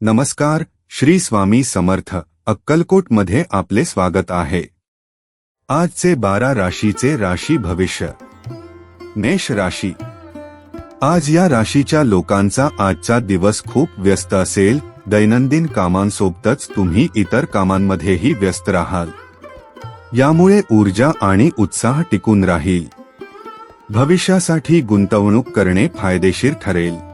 नमस्कार श्री स्वामी समर्थ अक्कलकोटमध्ये आपले स्वागत आहे. आजचे बारा राशीचे राशी भविष्य. मेष राशी. आज या राशीच्या लोकांचा आजचा दिवस खूप व्यस्त असेल दैनंदिन कामांसोबतच तुम्ही इतर कामांमध्येही व्यस्त राहाल. यामुळे ऊर्जा आणि उत्साह टिकून राहील. भविष्यासाठी गुंतवणूक करणे फायदेशीर ठरेल.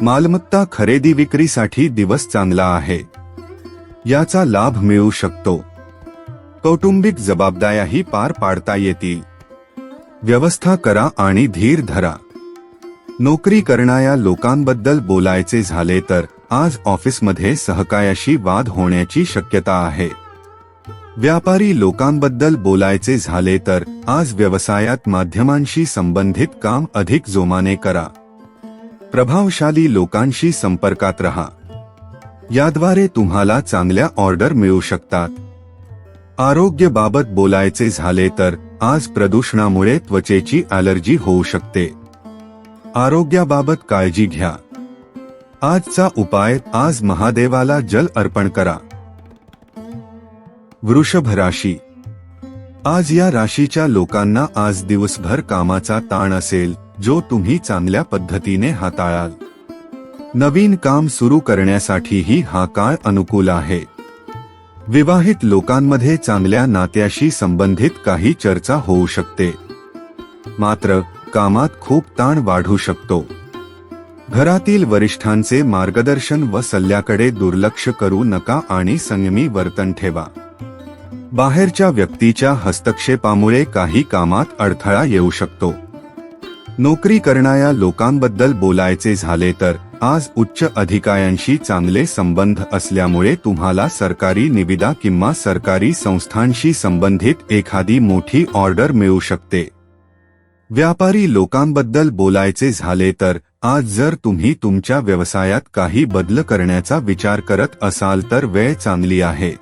मालमत्ता खरेदी विक्रीसाठी दिवस चांगला आहे. याचा लाभ मिळू शकतो. कौटुंबिक जबाबदाऱ्याही पार पाडता येतील. व्यवस्था करा आणि धीर धरा. नोकरी करणाऱ्या लोकांबद्दल बोलायचे झाले तर आज ऑफिसमध्ये सहकायाशी वाद होण्याची शक्यता आहे. व्यापारी लोकांबद्दल बोलायचे झाले तर आज व्यवसायात माध्यमांशी संबंधित काम अधिक जोमाने करा. प्रभावशाली लोकांशी संपर्कात रहा. याद्वारे तुम्हाला चांगल्या ऑर्डर मिळू शकतात. आरोग्याबाबत बोलायचे झाले तर आज प्रदूषणामुळे त्वचेची ॲलर्जी होऊ शकते. आरोग्याबाबत काळजी घ्या. आजचा उपाय आज महादेवाला जल अर्पण करा. वृषभ राशी. आज या राशीच्या लोकांना आज दिवसभर कामाचा ताण असेल जो तुम्ही चांगल्या पद्धतीने हाताळाल. नवीन काम सुरू करण्यासाठीही हा काळ अनुकूल आहे. विवाहित लोकांमध्ये चांगल्या नात्याशी संबंधित काही चर्चा होऊ शकते. मात्र कामात खूप ताण वाढू शकतो. घरातील वरिष्ठांचे मार्गदर्शन व सल्ल्याकडे दुर्लक्ष करू नका आणि संयमी वर्तन ठेवा. बाहेरच्या व्यक्तीच्या हस्तक्षेपामुळे काही कामात अडथळा येऊ शकतो. नोकरी करणाऱ्या लोकांबद्दल बोलायचे झाले तर आज उच्च अधिकाऱ्यांशी चांगले संबंध असल्यामुळे तुम्हाला सरकारी निविदा किंवा सरकारी संस्थांशी संबंधित एखादी मोठी ऑर्डर मिळू शकते. व्यापारी लोकांबद्दल बोलायचे झाले तर आज जर तुम्ही तुमच्या व्यवसायात काही बदल करण्याचा विचार करत असाल तर वेळ चांगली आहे.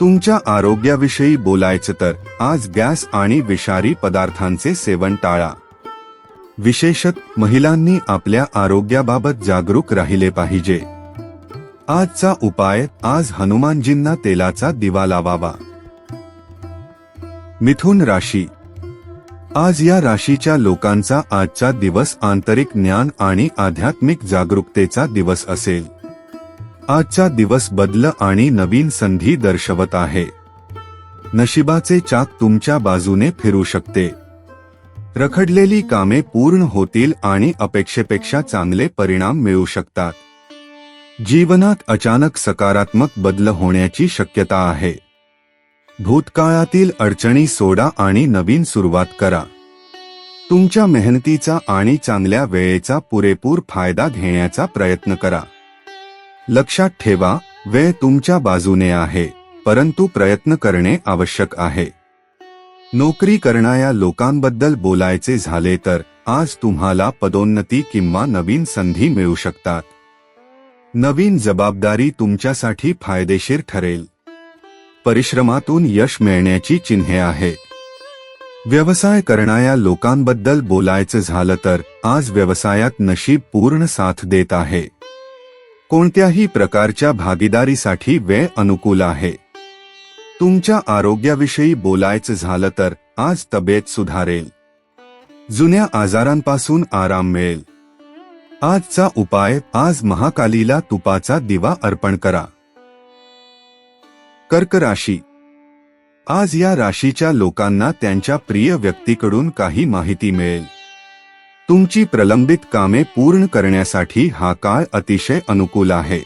तुमच्या आरोग्याविषयी बोलायचं तर आज गॅस आणि विषारी पदार्थांचे सेवन टाळा. विशेषत महिलांनी आपल्या आरोग्याबाबत जागरूक राहिले पाहिजे. आजचा उपाय आज हनुमानजींना तेलाचा दिवा लावावा. मिथुन राशी. आज या राशीच्या लोकांचा आजचा दिवस आंतरिक ज्ञान आणि आध्यात्मिक जागरूकतेचा दिवस असेल. आजचा दिवस बदल आणि नवीन संधी दर्शवत आहे. नशिबाचे चाक तुमच्या बाजूने फिरू शकते. रखडलेली कामे पूर्ण होतील आणि अपेक्षेपेक्षा चांगले परिणाम मिळू शकतात. जीवनात अचानक सकारात्मक बदल होण्याची शक्यता आहे. भूतकाळातील अडचणी सोडा आणि नवीन सुरुवात करा. तुमच्या मेहनतीचा आणि चांगल्या वेळेचा पुरेपूर फायदा घेण्याचा प्रयत्न करा. लक्षात ठेवा वेळ तुमच्या बाजूने आहे परंतु प्रयत्न करणे आवश्यक आहे. नोकरी करणाऱ्या लोकांबद्दल बोलायचे झाले तर आज तुम्हाला पदोन्नती किंवा नवीन संधी मिळू शकतात. नवीन जबाबदारी तुमच्यासाठी फायदेशीर ठरेल. परिश्रमातून यश मिळण्याची चिन्हे आहेत व्यवसाय करणाऱ्या लोकांबद्दल बोलायचं झालं तर आज व्यवसायात नशीब पूर्ण साथ देत आहे. कोणत्याही प्रकारच्या भागीदारीसाठी वेळ अनुकूल आहे. तुमच्या आरोग्याविषयी बोलायचं झालं तर आज तब्येत सुधारेल. जुन्या आजारांपासून आराम मिळेल. आजचा उपाय आज महाकालीला तुपाचा दिवा अर्पण करा. कर्क राशी. आज या राशीच्या लोकांना त्यांच्या प्रिय व्यक्तीकडून काही माहिती मिळेल. तुमची प्रलंबित कामे पूर्ण करण्यासाठी हा काळ अतिशय अनुकूल आहे.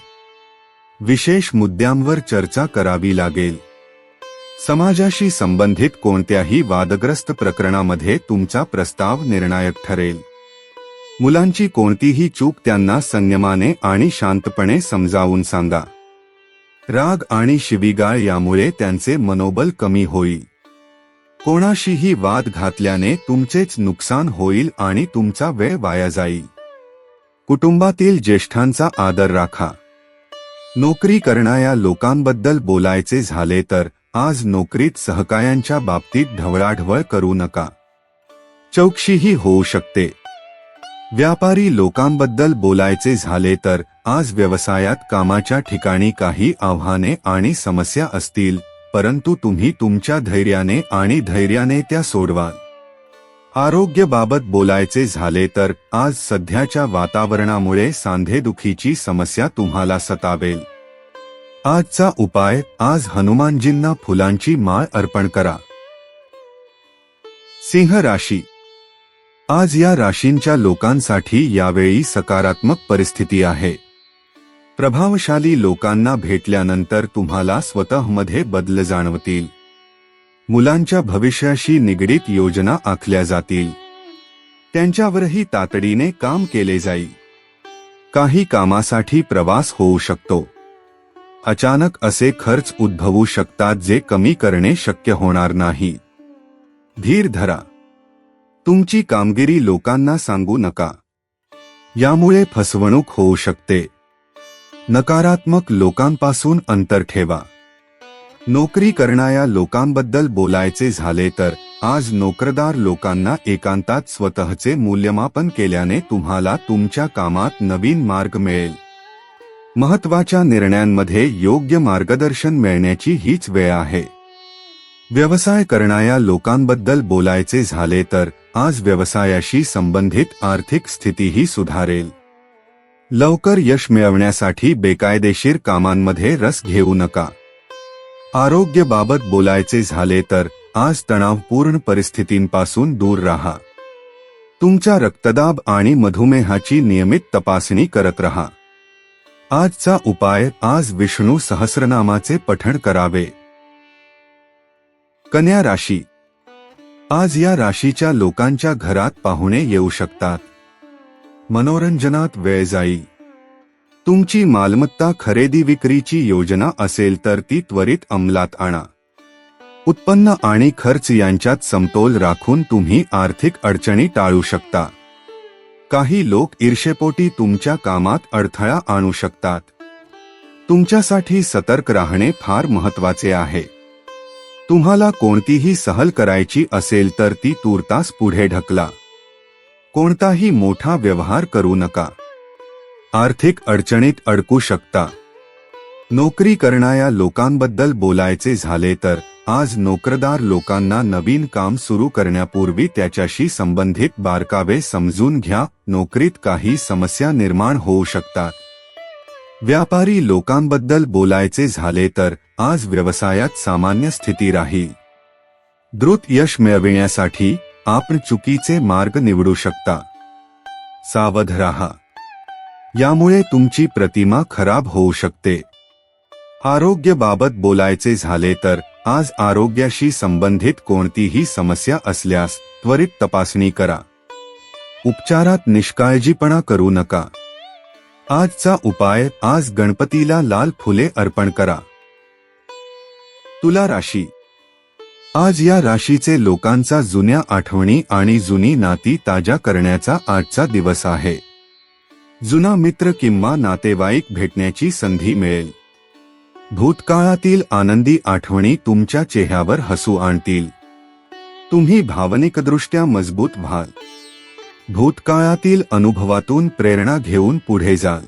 विशेष मुद्द्यांवर चर्चा करावी लागेल. समाजाशी संबंधित कोणत्याही वादग्रस्त प्रकरणामध्ये तुमचा प्रस्ताव निर्णायक ठरेल. मुलांची कोणतीही चूक त्यांना संयमाने आणि शांतपणे समजावून सांगा. राग आणि शिवीगाळ यामुळे त्यांचे मनोबल कमी होईल. कोणाशीही वाद घातल्याने तुमचेच नुकसान होईल आणि तुमचा वेळ वाया जाईल. कुटुंबातील ज्येष्ठांचा आदर राखा. नोकरी करणाऱ्या लोकांबद्दल बोलायचे झाले तर आज नोकरीत सहकायांच्या बाबतीत ढवळाढवळ करू नका. चौकशीही होऊ शकते. व्यापारी लोकांबद्दल बोलायचे झाले तर आज व्यवसायात कामाच्या ठिकाणी काही आव्हाने आणि समस्या असतील परंतु तुम्ही तुमच्या धैर्याने आणि धैर्याने त्या सोडवाल. आरोग्यबाबत बोलायचे झाले तर आज सध्याच्या वातावरणामुळे सांधेदुखीची समस्या तुम्हाला सतावेल. आजचा उपाय आज हनुमानजींना फुलांची माळ अर्पण करा. सिंह राशी. आज या राशींच्या लोकांसाठी यावेळी सकारात्मक परिस्थिती आहे. प्रभावशाली लोकांना भेटल्यानंतर तुम्हाला स्वतःमध्ये बदल जाणवतील. मुलांच्या भविष्याशी निगडीत योजना आखल्या जातील. त्यांच्यावरही तातडीने काम केले जाईल. काही कामासाठी प्रवास होऊ शकतो. अचानक असे खर्च उद्भवू शकतात जे कमी करणे शक्य होणार नाही. धीर धरा. तुमची कामगिरी लोकांना सांगू नका. यामुळे फसवणूक होऊ शकते. नकारात्मक लोकांपासून अंतर ठेवा. नोकरी करणाऱ्या लोकांबद्दल बोलायचे झाले तर आज नोकरदार लोकांना एकांतात स्वतःचे मूल्यमापन केल्याने तुम्हाला तुमच्या कामात नवीन मार्ग मिळेल. महत्त्वाच्या निर्णयांमध्ये योग्य मार्गदर्शन मिळण्याची हीच वेळ आहे. व्यवसाय करणाऱ्या लोकांबद्दल बोलायचे झाले तर आज व्यवसायाशी संबंधित आर्थिक स्थितीही सुधारेल. लवकर यश मिळवण्यासाठी बेकायदेशीर कामांमध्ये रस घेऊ नका. आरोग्यबाबत बोलायचे झाले तर आज तणावपूर्ण परिस्थितींपासून दूर राहा. तुमच्या रक्तदाब आणि मधुमेहाची नियमित तपासणी करत रहा. आजचा उपाय आज विष्णू सहस्रनामाचे पठण करावे. कन्या राशी. आज या राशीच्या लोकांच्या घरात पाहुणे येऊ शकतात. मनोरंजनात वेळ जाई. तुमची मालमत्ता खरेदी विक्रीची योजना असेल तर ती त्वरित अंमलात आणा. उत्पन्न आणि खर्च यांच्यात समतोल राखून तुम्ही आर्थिक अडचणी टाळू शकता. काही लोक ईर्षेपोटी तुमच्या कामात अडथळा आणू शकतात. तुमच्यासाठी सतर्क राहणे फार महत्त्वाचे आहे. तुम्हाला कोणतीही सहल करायची असेल तर ती तूर्तास पुढे ढकला. कोणताही मोठा व्यवहार करू नका. आर्थिक अडचणीत अडकू शकता. नोकरी करणाऱ्या लोकांबद्दल बोलायचे झाले तर आज नोकरदार लोकांना नवीन काम सुरू करण्यापूर्वी त्याच्याशी संबंधित बारकावे समजून घ्या. नोकरीत काही समस्या निर्माण होऊ शकतात. व्यापारी लोकांबद्दल बोलायचे झाले तर आज व्यवसायात सामान्य स्थिती राहील. द्रुत यश मिळविण्यासाठी आपण चुकीचे मार्ग निवडू शकता. सावध राहा. यामुळे तुमची प्रतिमा खराब होऊ शकते. आरोग्याबाबत बोलायचे झाले तर आज आरोग्याशी संबंधित कोणतीही समस्या असल्यास त्वरित तपासणी करा. उपचारात निष्काळजीपणा करू नका. आजचा उपाय आज गणपतीला लाल फुले अर्पण करा. तुला राशी. आज या राशीचे लोकांचा जुन्या आठवणी आणि जुनी नाती ताजा करण्याचा आजचा दिवस आहे. जुना मित्र किंवा नातेवाईक भेटण्याची संधी मिळेल. भूतकाळातील आनंदी आठवणी तुमच्या चेहऱ्यावर हसू आणतील. तुम्ही भावनिकदृष्ट्या मजबूत व्हाल. भूतकाळातील अनुभवातून प्रेरणा घेऊन पुढे जाल.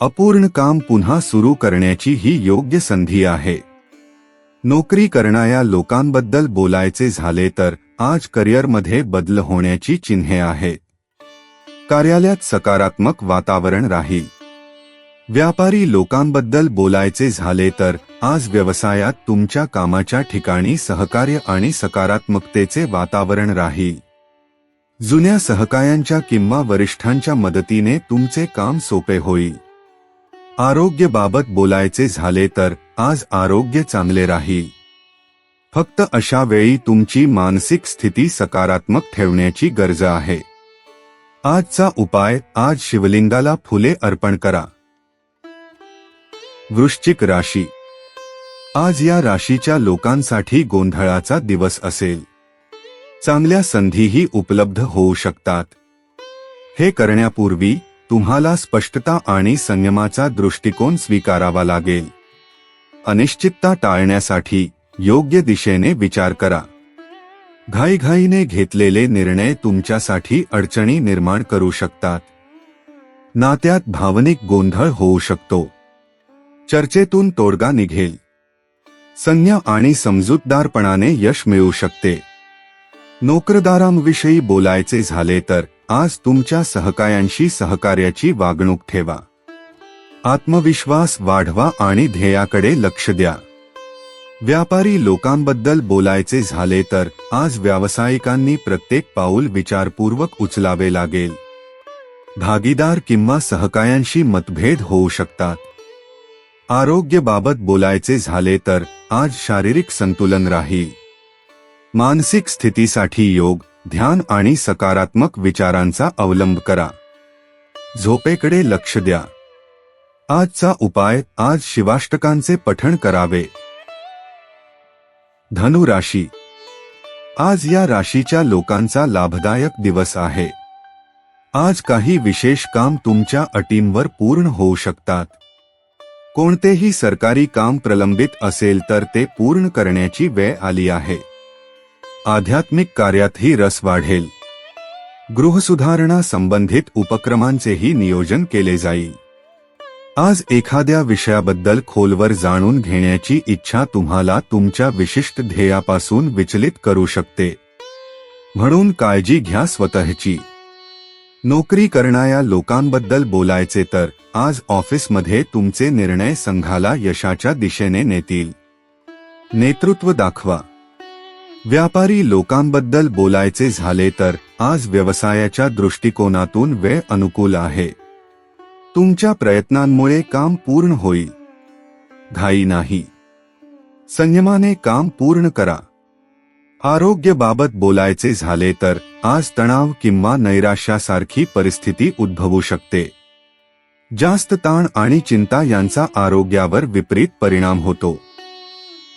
अपूर्ण काम पुन्हा सुरू करण्याची ही योग्य संधी आहे. नोकरी करणाऱ्या लोकांबद्दल बोलायचे झाले तर आज करिअरमध्ये बदल होण्याची चिन्हे आहेत. कार्यालयात सकारात्मक वातावरण राहील. व्यापारी लोकांबद्दल बोलायचे झाले तर आज व्यवसायात तुमच्या कामाच्या ठिकाणी सहकार्य आणि सकारात्मकतेचे वातावरण राहील. जुन्या सहकायांच्या किंवा वरिष्ठांच्या मदतीने तुमचे काम सोपे होईल. आरोग्यबाबत बोलायचे झाले तर आज आरोग्य चांगले राहील. फक्त अशा वेळी तुमची मानसिक स्थिती सकारात्मक ठेवण्याची गरज आहे. आजचा उपाय आज शिवलिंगाला फुले अर्पण करा. वृश्चिक राशी. आज या राशीच्या लोकांसाठी गोंधळाचा दिवस असेल. चांगल्या संधीही उपलब्ध होऊ शकतात. हे करण्यापूर्वी तुम्हाला स्पष्टता आणि संयमाचा दृष्टिकोन स्वीकारावा लागेल. अनिश्चितता टाळण्यासाठी योग्य दिशेने विचार करा. घाईघाईने घेतलेले निर्णय तुमच्यासाठी अडचणी निर्माण करू शकतात. नात्यात भावनिक गोंधळ होऊ शकतो. चर्चेतून तोडगा निघेल. संज्ञा आणि समजूतदारपणाने यश मिळू शकते. नोकरदारांविषयी बोलायचे झाले तर आज तुमच्या सहकायांशी सहकार्याची वागणूक ठेवा. आत्मविश्वास वाढवा आणि ध्येयाकडे लक्ष द्या. व्यापारी लोकांबद्दल बोलायचे झाले तर आज व्यावसायिकांनी प्रत्येक पाऊल विचारपूर्वक उचलावे लागेल. भागीदार किंवा सहकायांशी मतभेद होऊ शकतात. आरोग्यबाबत बोलायचे झाले तर आज शारीरिक संतुलन राहील. मानसिक स्थितीसाठी योग ध्यान आणि सकारात्मक विचारांचा अवलंब करा. झोपेकडे लक्ष द्या. आजचा उपाय आज शिवाष्टकांचे पठण करावे. धनु राशी. आज या राशीच्या लोकांचा लाभदायक दिवस आहे. आज काही विशेष काम तुमच्या अटींवर पूर्ण होऊ शकतात. कोणतेही सरकारी काम प्रलंबित असेल तर ते पूर्ण करण्याची वेळ आली आहे. आध्यात्मिक कार्यातही रस वाढेल. गृहसुधारणा संबंधित उपक्रमांचेही नियोजन केले जाईल. आज एखाद्या विषयाबद्दल खोलवर जाणून घेण्याची इच्छा तुम्हाला तुमच्या विशिष्ट ध्येयापासून विचलित करू शकते. म्हणून काळजी घ्या स्वतःची. नोकरी करणाऱ्या लोकांबद्दल बोलायचे तर आज ऑफिसमध्ये तुमचे निर्णय संघाला यशाच्या दिशेने नेतील. नेतृत्व दाखवा. व्यापारी लोकांबद्दल बोलायचे झाले तर आज व्यवसायाच्या दृष्टिकोनातून वेळ अनुकूल आहे. तुमच्या प्रयत्नांमुळे काम पूर्ण होईल. घाई नाही. संयमाने काम पूर्ण करा. आरोग्याबाबत बोलायचे झाले तर आज तणाव किंवा नैराश्यासारखी परिस्थिती उद्भवू शकते. जास्त ताण आणि चिंता यांचा आरोग्यावर विपरीत परिणाम होतो.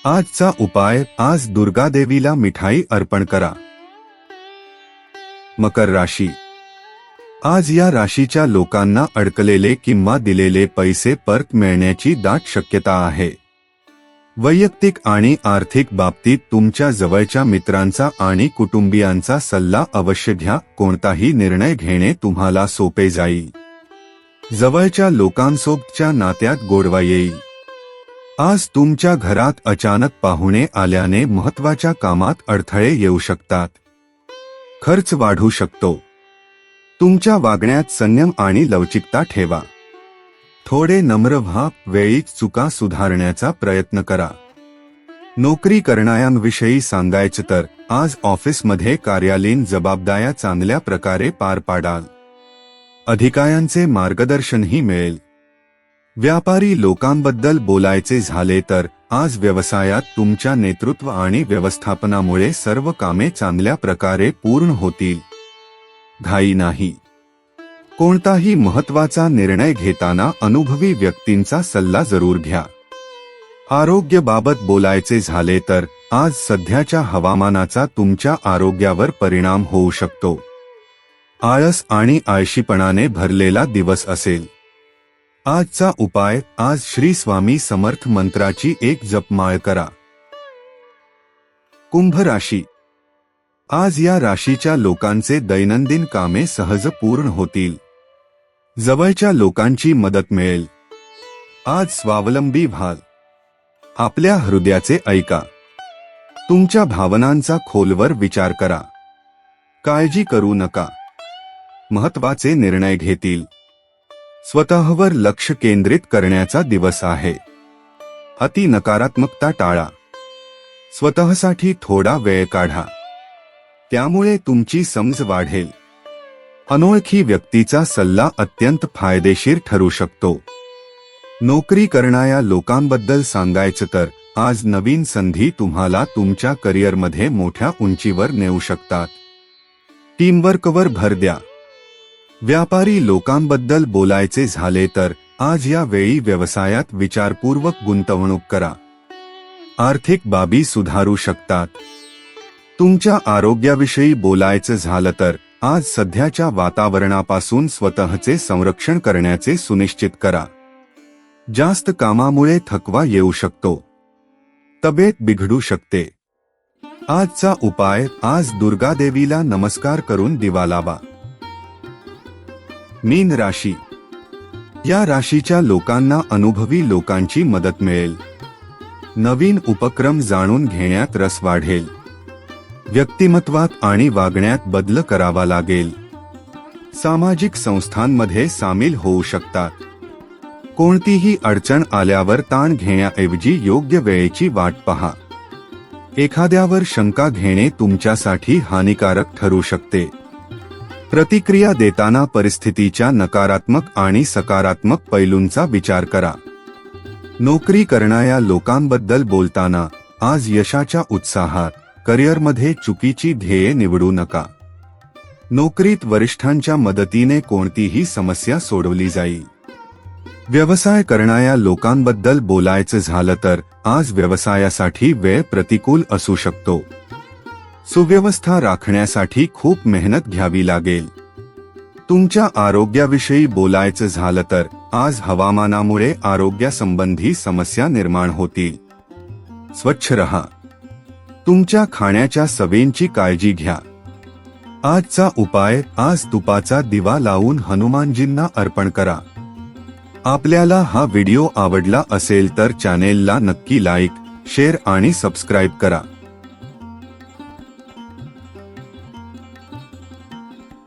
आजचा उपाय आज दुर्गादेवीला मिठाई अर्पण करा. मकर राशी. आज या राशीच्या लोकांना अडकलेले किंवा दिलेले पैसे परत मिळण्याची दाट शक्यता आहे. वैयक्तिक आणि आर्थिक बाबतीत तुमच्या जवळच्या मित्रांचा आणि कुटुंबियांचा सल्ला अवश्य घ्या. कोणताही निर्णय घेणे तुम्हाला सोपे जाईल. जवळच्या लोकांसोबतच्या नात्यात गोडवा येईल. आज तुमच्या घरात अचानक पाहुणे आल्याने महत्त्वाच्या कामात अडथळे येऊ शकतात. खर्च वाढू शकतो. तुमच्या वागण्यात संयम आणि लवचिकता ठेवा. थोडे नम्र व्हा वेळीच चुका सुधारण्याचा प्रयत्न करा. नोकरी करणाऱ्यांविषयी सांगायचं तर आज ऑफिसमध्ये कार्यालयीन जबाबदाऱ्या चांगल्या प्रकारे पार पाडाल. अधिकाऱ्यांचे मार्गदर्शनही मिळेल. व्यापारी लोकांबद्दल बोलायचे झाले तर आज व्यवसायात तुमच्या नेतृत्व आणि व्यवस्थापनामुळे सर्व कामे चांगल्या प्रकारे पूर्ण होतील. घाई नाही. कोणताही महत्त्वाचा निर्णय घेताना अनुभवी व्यक्तींचा सल्ला जरूर घ्या. आरोग्यबाबत बोलायचे झाले तर आज सध्याच्या हवामानाचा तुमच्या आरोग्यावर परिणाम होऊ शकतो. आळस आणि आळशीपणाने भरलेला दिवस असेल. आजचा उपाय आज श्री स्वामी समर्थ मंत्राची एक जपमाळ करा. कुंभ राशी. आज या राशीच्या लोकांचे दैनंदिन कामे सहज पूर्ण होतील. जवळच्या लोकांची मदत मिळेल. आज स्वावलंबी व्हाल. आपल्या हृदयाचे ऐका. तुमच्या भावनांचा खोलवर विचार करा. काळजी करू नका. महत्त्वाचे निर्णय घेतील. स्वतःवर लक्ष केंद्रित करण्याचा दिवस आहे. अति नकारात्मकता टाळा. स्वतःसाठी थोडा वेळ काढा. त्यामुळे तुमची समज वाढेल. अनोळखी व्यक्तीचा सल्ला अत्यंत फायदेशीर ठरू शकतो. नोकरी करणाऱ्या लोकांबद्दल सांगायचं तर आज नवीन संधी तुम्हाला तुमच्या करिअरमध्ये मोठ्या उंचीवर नेऊ शकतात. टीमवर्कवर भर द्या. व्यापारी लोकांबद्दल बोलायचे झाले तर आज या वेळी व्यवसायात विचारपूर्वक गुंतवणूक करा. आर्थिक बाबी सुधारू शकतात. तुमच्या आरोग्याविषयी बोलायचं झालं तर आज सध्याच्या वातावरणापासून स्वतःचे संरक्षण करण्याचे सुनिश्चित करा. जास्त कामामुळे थकवा येऊ शकतो. तब्येत बिघडू शकते. आजचा उपाय आज दुर्गादेवीला नमस्कार करून दिवा लावा. मीन राशी. या राशीच्या लोकांना अनुभवी लोकांची मदत मिळेल. नवीन उपक्रम जाणून घेण्यात रस वाढेल. व्यक्तिमत्वात आणि वागण्यात बदल करावा लागेल. सामाजिक संस्थांमध्ये सामील होऊ शकतात. कोणतीही अडचण आल्यावर ताण घेण्याऐवजी योग्य वेळेची वाट पहा. एखाद्यावर शंका घेणे तुमच्यासाठी हानिकारक ठरू शकते. प्रतिक्रिया देताना परिस्थितीच्या नकारात्मक आणि सकारात्मक पैलूंचा विचार करा. नोकरी करणाऱ्या लोकांबद्दल बोलताना आज यशाच्या उत्साहात करिअरमध्ये चुकीची ध्येये निवडू नका. नोकरीत वरिष्ठांच्या मदतीने कोणतीही समस्या सोडवली जाईल. व्यवसाय करणाऱ्या लोकांबद्दल बोलायचं झालं तर आज व्यवसायासाठी वेळ प्रतिकूल असू शकतो. सुव्यवस्था राखण्यासाठी खूप मेहनत घ्यावी लागेल. तुमच्या आरोग्याविषयी बोलायचं झालं तर आज हवामानामुळे आरोग्यासंबंधी समस्या निर्माण होतील. स्वच्छ रहा. तुमच्या खाण्याच्या सवयींची काळजी घ्या. आजचा उपाय आज तुपाचा दिवा लावून हनुमानजींना अर्पण करा. आपल्याला हा व्हिडिओ आवडला असेल तर चॅनेलला नक्की लाईक शेअर आणि सबस्क्राईब करा.